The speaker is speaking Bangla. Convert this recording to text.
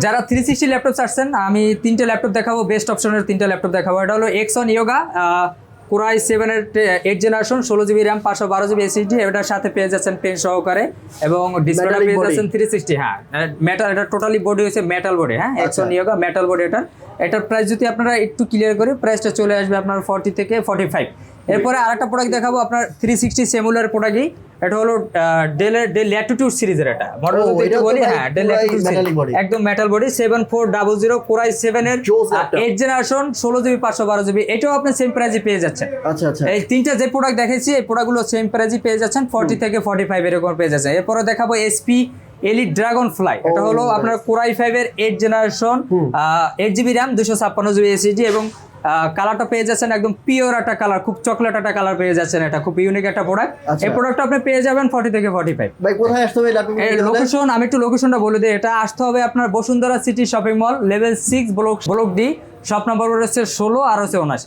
যারা থ্রি সিক্সটি ল্যাপটপ চাচ্ছেন আমি তিনটে ল্যাপটপ দেখাবো বেস্ট অপশনের তিনটে ল্যাপটপ দেখাবো। এটা হলো X one Yoga core i সেভেনের এইট জেনারেশন ষোলো জিবি র্যাম পাঁচশো বারো জিবি এসএসডি এটার সাথে পেয়ে যাচ্ছেন পেন সহকারে এবং ডিসপ্লেটা পেয়ে যাচ্ছেন থ্রি সিক্সটি হ্যাঁ। মেটাল এটা টোটালি বডি হয়েছে মেটাল বডি হ্যাঁ? এক্সন ইয়োগা মেটাল বডি এটা এটার। প্রাইস যদি আপনারা একটু ক্লিয়ার করি প্রাইসটা চলে আসবে আপনার ফর্টি থেকে ফর্টি ফাইভ এরপরে আরেকটা প্রোডাক্ট দেখাবো আপনার থ্রি সিক্সটি সেমুলার প্রোডাক্টই এটা হলো ডেলের ডেল ল্যাটিটিউড সিরিজের এটা। মডেল যদি বলি হ্যাঁ ডেল ল্যাটিটিউড একদম metal body seven four double zero core i সেভেনের এর laptop। এইট জেনারেশন ষোলো জিবি পাঁচশো বারো জিবি এটাও আপনি সেম প্রাইজে পেয়ে যাচ্ছেন। আচ্ছা আচ্ছা। এই তিনটা যে প্রোডাক্ট দেখেছি এই প্রোডাক্টগুলো সেম প্রাইজে পেয়ে যাচ্ছেন ফর্টি থেকে ফর্টি ফাইভ এরকম পেয়ে যাচ্ছেন। এরপরে দেখাবো এসপি এলি ড্রাগন ফ্লাই এটা হলো আপনার কোরাই ফাইভের eight generation eight GB RAM দুশো ছাপ্পান্ন জিবি এসিজি এবং কালারটা পেয়ে যাচ্ছেন একদম পিওর একটা কালার খুব চকলেট একটা কালার পেয়ে যাচ্ছেন এটা খুব ইউনিক একটা প্রোডাক্ট আচ্ছা। এই প্রোডাক্টটা আপনি পেয়ে যাবেন ফর্টি থেকে ফর্টি ফাইভ ভাই কোথায় আসতে হবে লোকেশন আমি একটু লোকেশনটা বলে দিই। এটা আসতে হবে আপনার Bashundhara city shopping mall level six block block D shop number হচ্ছে ষোলো আর হচ্ছে উনাশ